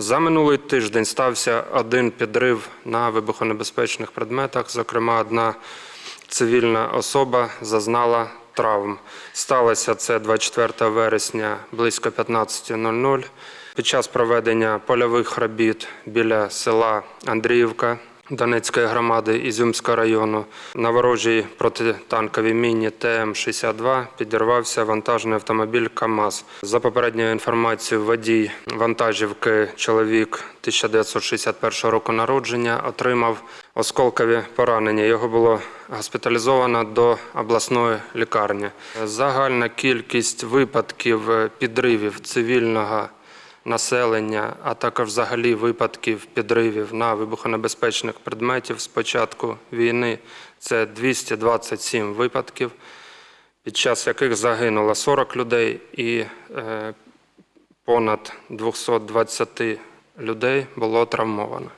За минулий тиждень стався один підрив на вибухонебезпечних предметах. Зокрема, одна цивільна особа зазнала травм. Сталося це 24 вересня близько 15.00. Під час проведення польових робіт біля села Андріївка Донецької громади Ізюмського району на ворожій протитанковій міні ТМ-62 підірвався вантажний автомобіль КАМАЗ. За попередньою інформацією, водій вантажівки чоловік 1961 року народження отримав осколкові поранення. Його було госпіталізовано до обласної лікарні. Загальна кількість випадків підривів цивільного населення, а також взагалі випадків підривів на вибухонебезпечних предметів з початку війни це 227 випадків, під час яких загинуло 40 людей і е, понад 220 людей було травмовано.